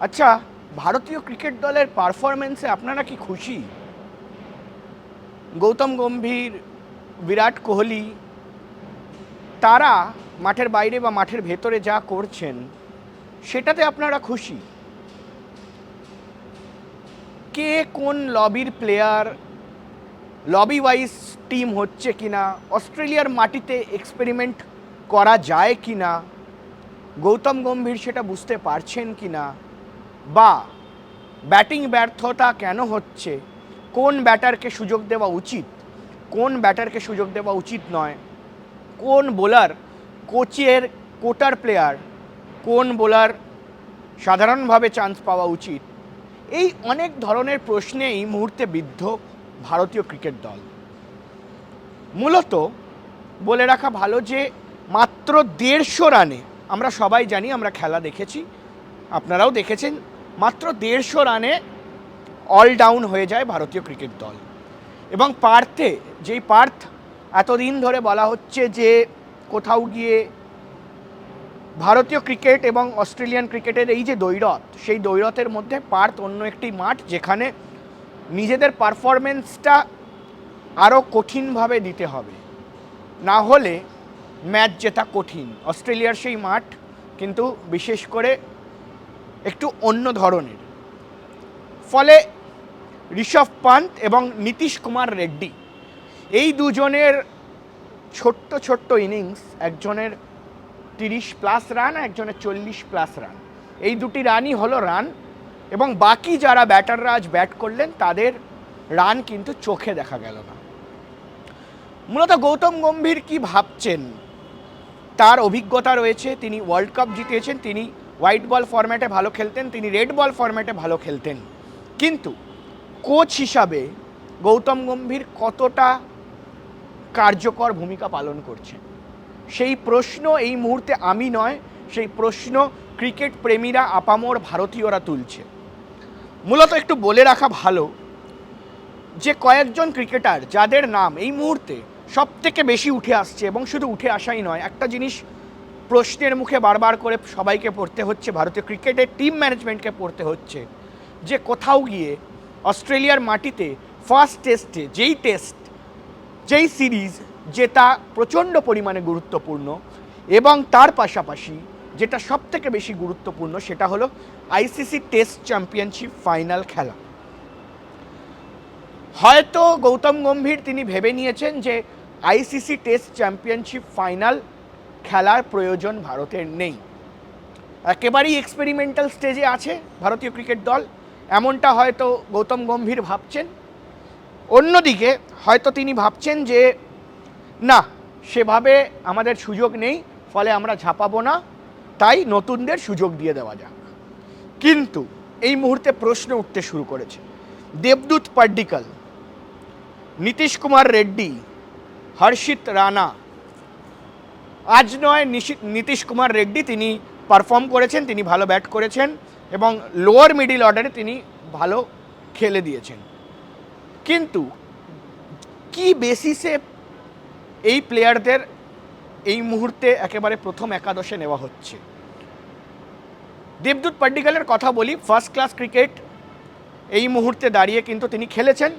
আচ্ছা ভারতীয় ক্রিকেট দলের পারফরমেন্সে আপনারা কি খুশি? গৌতম গম্ভীর, বিরাট কোহলি, তারা মাঠের বাইরে বা মাঠের ভেতরে যা করছেন, সেটাতে আপনারা খুশি? কে কোন লবির প্লেয়ার লবি ওয়াইজ টিম হচ্ছে কিনা, অস্ট্রেলিয়ার মাটিতে এক্সপেরিমেন্ট করা যায় কিনা, গৌতম গম্ভীর সেটা বুঝতে পারছেন কিনা বা ব্যাটিং ব্যর্থতা কেন হচ্ছে? কোন ব্যাটারকে সুযোগ দেওয়া উচিত? কোন ব্যাটারকে সুযোগ দেওয়া উচিত নয়? কোন বোলার কোচের কোটার প্লেয়ার? কোন বোলার সাধারণভাবে চান্স পাওয়া উচিত? এই অনেক ধরনের প্রশ্নে এই মুহূর্তে বিদ্ধ ভারতীয় ক্রিকেট দল। মূলত বলে রাখা ভালো যে মাত্র দেড়শো রানে আমরা সবাই জানি, আমরা খেলা দেখেছি, আপনারাও দেখেছেন মাত্র দেড়শো রানে অল ডাউন হয়ে যায় ভারতীয় ক্রিকেট দল। এবং পার্থে, যেই পার্থ এতদিন ধরে বলা হচ্ছে যে কোথাও গিয়ে ভারতীয় ক্রিকেট এবং অস্ট্রেলিয়ান ক্রিকেটের এই যে দৈরথ সেই দৈরথের মধ্যে পার্থ অন্য একটি মাঠ যেখানে নিজেদের পারফরমেন্সটা আরও কঠিনভাবে দিতে হবে। না হলে ম্যাচ জেতা কঠিন। অস্ট্রেলিয়ার সেই মাঠ কিন্তু বিশেষ করে একটু অন্য ধরনের। ফলে ঋষভ পান্ত এবং নীতিশ কুমার রেড্ডি এই দুজনের ছোট্ট ছোট্ট ইনিংস, একজনের তিরিশ প্লাস রান, একজনের চল্লিশ প্লাস রান। এই দুটি রানই হলো রান এবং বাকি যারা ব্যাটাররা আজ ব্যাট করলেন, তাদের রান কিন্তু চোখে দেখা গেল না। মূলত গৌতম গম্ভীর কি ভাবছেন? তার অভিজ্ঞতা রয়েছে, তিনি ওয়ার্ল্ড কাপ জিতিয়েছেন তিনি হোয়াইট বল ফরম্যাটে ভালো খেলতেন, তিনি রেড বল ফরম্যাটে ভালো খেলতেন। কিন্তু কোচ হিসাবে গৌতম গম্ভীর কতটা কার্যকর ভূমিকা পালন করছেন? সেই প্রশ্ন এই মুহূর্তে আমি নয়, সেই প্রশ্ন ক্রিকেট প্রেমীরা, আপামর ভারতীয়রা তুলছে। মূলত একটু বলে রাখা ভালো যে কয়েকজন ক্রিকেটার যাদের নাম এই মুহূর্তে সব থেকে বেশি উঠে আসছে এবং শুধু উঠে আসাই নয়, একটা জিনিস প্রশ্নের মুখে বারবার করে সবাইকে পড়তে হচ্ছে, ভারতীয় ক্রিকেটের টিম ম্যানেজমেন্টকে পড়তে হচ্ছে, যে কোথাও গিয়ে অস্ট্রেলিয়ার মাটিতে ফার্স্ট টেস্টে যেই টেস্ট যেই সিরিজ যেটা প্রচণ্ড পরিমাণে গুরুত্বপূর্ণ এবং তার পাশাপাশি যেটা সব থেকে বেশি গুরুত্বপূর্ণ সেটা হলো আইসিসি টেস্ট চ্যাম্পিয়নশিপ ফাইনাল খেলা। হয়তো গৌতম গম্ভীর তিনি ভেবে নিয়েছেন যে আইসিসি টেস্ট চ্যাম্পিয়নশিপ ফাইনাল খেলার প্রয়োজন ভারতের নেই। একেবারেই এক্সপেরিমেন্টাল স্টেজে আছে ভারতীয় ক্রিকেট দল। এমনটা হয়তো গৌতম গম্ভীর ভাবছেন। অন্যদিকে হয়তো তিনি ভাবছেন যে, না, সেভাবে আমাদের সুযোগ নেই, ফলে আমরা ঝাঁপাবো না। তাই নতুনদের সুযোগ দিয়ে দেওয়া যাক। কিন্তু এই মুহূর্তে প্রশ্ন উঠতে শুরু করেছে। দেবদূত পাড্ডিকাল, নীতিশ কুমার রেড্ডি, হর্ষিত রানা আজ নয় নীতিশ কুমার রেড্ডি তিনি পারফর্ম করেছেন, তিনি ভালো ব্যাট করেছেন এবং লোয়ার মিডিল অর্ডারে তিনি ভালো খেলে দিয়েছেন। কিন্তু কি বেসিসে এই প্লেয়ারদের এই মুহূর্তে একেবারে প্রথম একাদশে নেওয়া হচ্ছে? দেবদূত পাড্ডিকালের কথা বলি ফার্স্ট ক্লাস ক্রিকেট এই মুহূর্তে দাঁড়িয়ে কিন্তু তিনি খেলেছেন।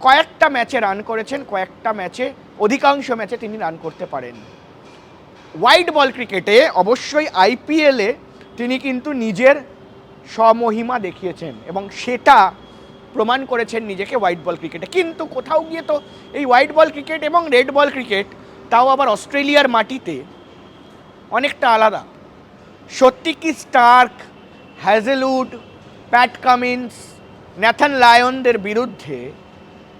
কয়েকটা ম্যাচে রান করেছেন, কয়েকটা ম্যাচে অধিকাংশ ম্যাচে তিনি রান করতে পারেন হোয়াইট বল ক্রিকেটে অবশ্যই আইপিএলে তিনি কিন্তু নিজের স্বমহিমা দেখিয়েছেন এবং সেটা প্রমাণ করেছেন নিজেকে হোয়াইট বল ক্রিকেটে কিন্তু কোথাও গিয়ে তো এই হোয়াইট বল ক্রিকেট এবং রেড বল ক্রিকেট তাও আবার অস্ট্রেলিয়ার মাটিতে অনেকটা আলাদা। সত্যি কি Starc, Hazlewood, Pat Cummins, Nathan লায়নদের বিরুদ্ধে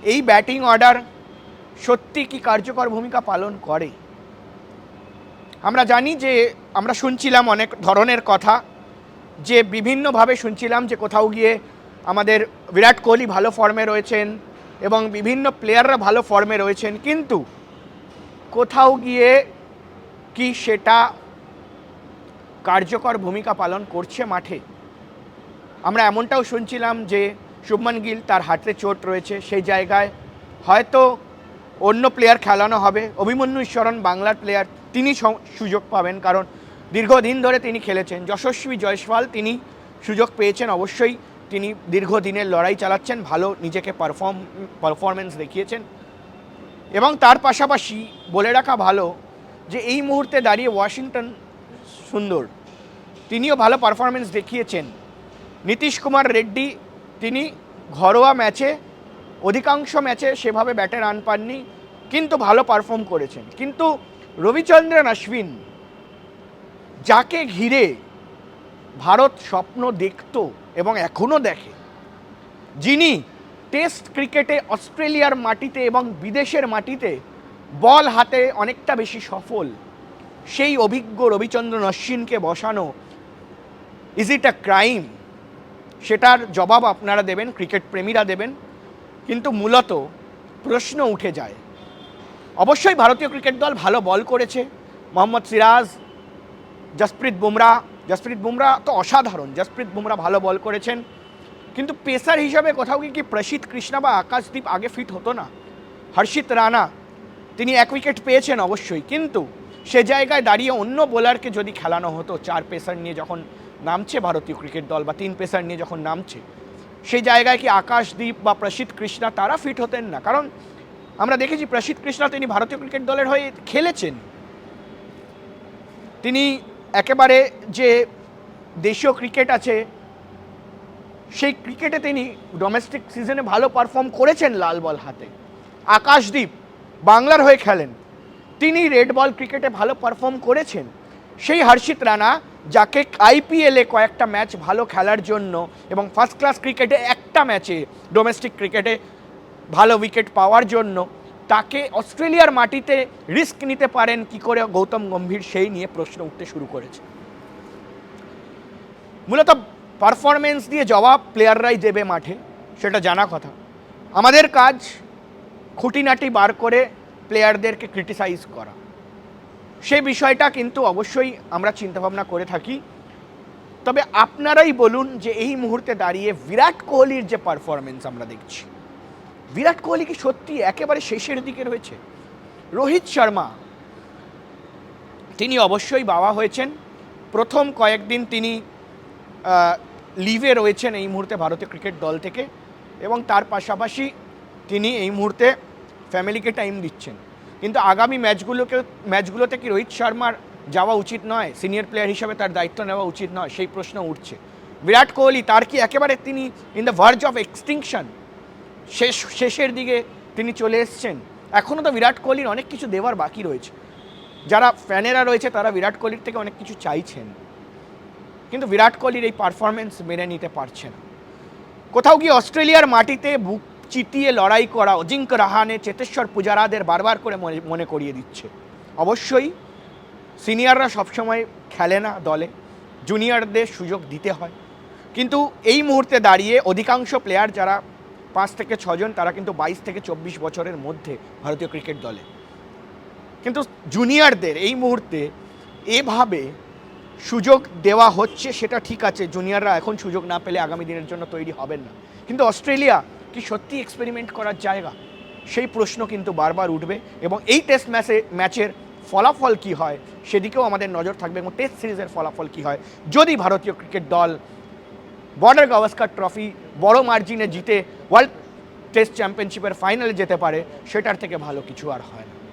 এই ব্যাটিং অর্ডার সত্যি কি কার্যকর ভূমিকা পালন করে? আমরা জানি যে আমরা শুনছিলাম অনেক ধরনের কথা, যে বিভিন্নভাবে শুনছিলাম যে কোথাও গিয়ে আমাদের বিরাট কোহলি ভালো ফর্মে রয়েছেন এবং বিভিন্ন প্লেয়াররা ভালো ফর্মে রয়েছেন, কিন্তু কোথাও গিয়ে কি সেটা কার্যকর ভূমিকা পালন করছে মাঠে? আমরা এমনটাও শুনছিলাম যে শুভমান গিল তার হাতে চোট রয়েছে, সেই জায়গায় হয়তো অন্য প্লেয়ার খেলানো হবে। অভিমন্যু ঈশ্বরণ বাংলার প্লেয়ার তিনি সুযোগ পাবেন। কারণ দীর্ঘদিন ধরে তিনি খেলেছেন। যশস্বী জয়সওয়াল তিনি সুযোগ পেয়েছেন। অবশ্যই তিনি দীর্ঘদিনের লড়াই চালাচ্ছেন। ভালো নিজেকে পারফর্ম পারফরমেন্স দেখিয়েছেন। এবং তার পাশাপাশি বলে রাখা ভালো যে, এই মুহূর্তে দাঁড়িয়ে ওয়াশিংটন সুন্দর। তিনিও ভালো পারফরমেন্স দেখিয়েছেন। নীতিশ কুমার রেড্ডি তিনি ঘরোয়া ম্যাচে, অধিকাংশ ম্যাচে সেভাবে ব্যাটে রান পাননি, কিন্তু ভালো পারফর্ম করেছেন। কিন্তু রবিচন্দ্রন অশ্বিন, যাকে ঘিরে ভারত স্বপ্ন দেখত এবং এখনও দেখে, যিনি টেস্ট ক্রিকেটে অস্ট্রেলিয়ার মাটিতে এবং বিদেশের মাটিতে বল হাতে অনেকটা বেশি সফল, সেই অভিজ্ঞ রবিচন্দ্রন অশ্বিনকে বসানো ইজ ইট আ ক্রাইম সেটার জবাব আপনারা দেবেন, ক্রিকেট প্রেমীরা দেবেন, কিন্তু মূলত প্রশ্ন উঠে যায় অবশ্যই ভারতীয় ক্রিকেট দল ভালো বল করেছে। মোহাম্মদ সিরাজ, জসপ্রীত বুমরা জসপ্রীত বুমরা তো অসাধারণ, জসপ্রীত বুমরা ভালো বল করেছেন। কিন্তু পেসার হিসাবে কোথাও কি প্রসিদ্ধ কৃষ্ণা বা আকাশদীপ আগে ফিট হতো না? হর্ষিত রানা, তিনি এক উইকেট পেয়েছেন অবশ্যই, কিন্তু সে জায়গায় দাঁড়িয়ে অন্য বোলারকে যদি খেলানো হতো, চার পেসার নিয়ে যখন নামছে ভারতীয় ক্রিকেট দল বা তিন পেসার নিয়ে যখন নামছে সেই জায়গায় কি আকাশদীপ বা প্রসিদ্ধ কৃষ্ণা তারা ফিট হতেন না? কারণ আমরা দেখেছি প্রসিদ্ধ কৃষ্ণা তিনি ভারতীয় ক্রিকেট দলের হয়ে খেলেছেন। তিনি একেবারে যে দেশীয় ক্রিকেট আছে, সেই ক্রিকেটে তিনি ডোমেস্টিক সিজনে ভালো পারফর্ম করেছেন লাল বল হাতে। আকাশদীপ বাংলার হয়ে খেলেন। তিনি রেড বল ক্রিকেটে ভালো পারফর্ম করেছেন। সেই হর্ষিত রানা, যাকে আইপিএলে কয়েকটা ম্যাচ ভালো খেলার জন্য এবং ফার্স্ট ক্লাস ক্রিকেটে একটা ম্যাচে ডোমেস্টিক ক্রিকেটে ভালো উইকেট পাওয়ার জন্য তাকে অস্ট্রেলিয়ার মাটিতে রিস্ক নিতে পারেন কি করে গৌতম গম্ভীর সেই নিয়ে প্রশ্ন উঠতে শুরু করেছে। মূলত পারফরমেন্স দিয়ে জবাব প্লেয়াররাই দেবে মাঠে, সেটা জানা কথা। আমাদের কাজ খুঁটিনাটি বার করে প্লেয়ারদেরকে ক্রিটিসাইজ করা। সেই বিষয়টা কিন্তু অবশ্যই আমরা চিন্তাভাবনা করে থাকি। তবে আপনারাই বলুন যে এই মুহূর্তে দাঁড়িয়ে বিরাট কোহলির যে পারফরমেন্স আমরা দেখছি। বিরাট কোহলি কি সত্যি একেবারে শেষের দিকে রয়েছে? রোহিত শর্মা, তিনি অবশ্যই বাবা হয়েছেন। প্রথম কয়েকদিন তিনি লিভে রয়েছেন এই মুহূর্তে ভারতীয় ক্রিকেট দল থেকে এবং তার পাশাপাশি তিনি এই মুহূর্তে ফ্যামিলিকে টাইম দিচ্ছেন। কিন্তু আগামী ম্যাচগুলোকে ম্যাচগুলোতে কি রোহিত শর্মার যাওয়া উচিত নয়? সিনিয়র প্লেয়ার হিসাবে তার দায়িত্ব নেওয়া উচিত নয়? সেই প্রশ্ন উঠছে। বিরাট কোহলি, তার কি একেবারে তিনি in the verge of extinction? শেষ, শেষের দিকে তিনি চলে এসছেন। এখনও তো বিরাট কোহলির অনেক কিছু দেওয়ার বাকি রয়েছে। যারা ফ্যানেরা রয়েছে, তারা বিরাট কোহলির থেকে অনেক কিছু চাইছেন। কিন্তু বিরাট কোহলির এই পারফরমেন্স মেনে নিতে পারছে না। কোথাও গিয়ে অস্ট্রেলিয়ার মাটিতে বুক চিতিয়ে লড়াই করা অজিঙ্ক রাহানে চেতেশ্বর পূজারাদের বারবার করে মনে মনে করিয়ে দিচ্ছে। অবশ্যই সিনিয়ররা সবসময় খেলে না দলে, জুনিয়রদের সুযোগ দিতে হয়। কিন্তু এই মুহূর্তে দাঁড়িয়ে অধিকাংশ প্লেয়ার যারা পাঁচ থেকে ছজন, তারা কিন্তু বাইশ থেকে চব্বিশ বছরের মধ্যে ভারতীয় ক্রিকেট দলে। কিন্তু জুনিয়রদের এই মুহূর্তে এভাবে সুযোগ দেওয়া হচ্ছে, সেটা ঠিক আছে, জুনিয়ররা এখন সুযোগ না পেলে আগামী দিনের জন্য তৈরি হবেন না। কিন্তু অস্ট্রেলিয়া কি সত্যি এক্সপেরিমেন্ট করার জায়গা? সেই প্রশ্ন কিন্তু বারবার উঠবে এবং এই টেস্ট ম্যাচে ম্যাচের ফলাফল কি হয়, সেদিকেও আমাদের নজর থাকবে এবং টেস্ট সিরিজের ফলাফল কি হয়। যদি ভারতীয় ক্রিকেট দল বর্ডার গাভাস্কার ট্রফি বড় মার্জিনে জিতে ওয়ার্ল্ড টেস্ট চ্যাম্পিয়নশিপের ফাইনালে যেতে পারে, সেটার থেকে ভালো কিছু আর হয় না।